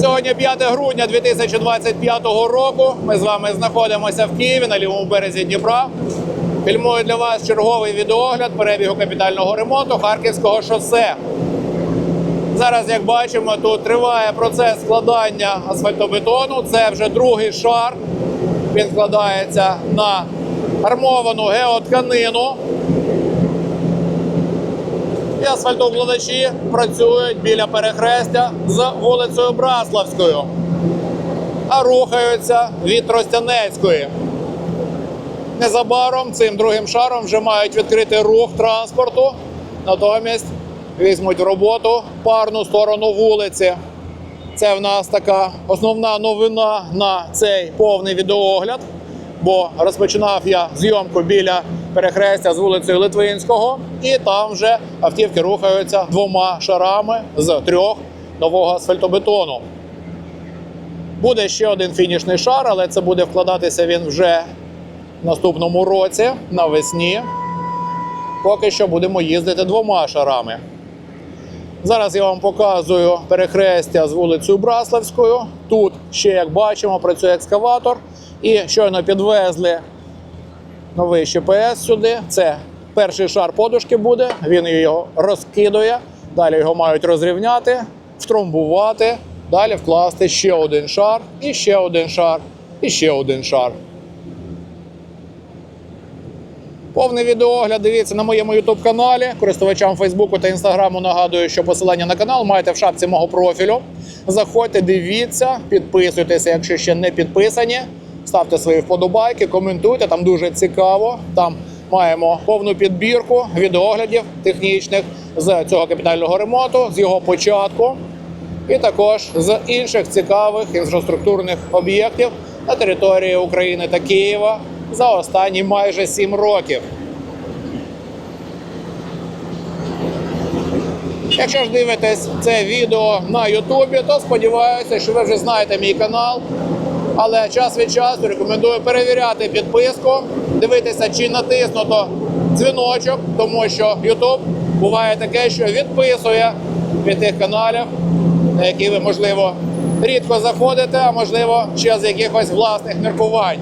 Сьогодні 5 грудня 2025 року. Ми з вами знаходимося в Києві на лівому березі Дніпра. Фільмую для вас черговий відеогляд перебігу капітального ремонту Харківського шосе. Зараз, як бачимо, тут триває процес складання асфальтобетону. Це вже другий шар. Він складається на армовану геотканину. Асфальтоукладачі працюють біля перехрестя з вулицею Браславською, а рухаються від Тростянецької. Незабаром цим другим шаром вже мають відкрити рух транспорту, натомість візьмуть в роботу парну сторону вулиці. Це в нас така основна новина на цей повний відеоогляд, бо розпочинав я зйомку біля перехрестя з вулицею Литвинського, і там вже автівки рухаються двома шарами з трьох нового асфальтобетону. Буде ще один фінішний шар, але це буде вкладатися він вже в наступному році навесні. Поки що будемо їздити двома шарами. Зараз я вам показую перехрестя з вулицею Браславською. Тут ще, як бачимо, працює екскаватор. І щойно підвезли новий ЩПС сюди. Це перший шар подушки буде. Він його розкидує. Далі його мають розрівняти, втромбувати, далі вкласти ще один шар, і ще один шар, і ще один шар. Повний відеоогляд дивіться на моєму youtube каналі. Користувачам Фейсбуку та Інстаграму нагадую, що посилання на канал маєте в шапці мого профілю. Заходьте, дивіться, підписуйтеся, якщо ще не підписані. Ставте свої вподобайки, коментуйте, там дуже цікаво. Там маємо повну підбірку відеоглядів технічних з цього капітального ремонту, з його початку, і також з інших цікавих інфраструктурних об'єктів на території України та Києва за останні майже 7 років. Якщо ж дивитесь це відео на Ютубі, то сподіваюся, що ви вже знаєте мій канал. Але час від часу рекомендую перевіряти підписку, дивитися, чи натиснуто дзвіночок, тому що YouTube буває таке, що відписує від тих каналів, на які ви, можливо, рідко заходите, а можливо, ще з якихось власних міркувань.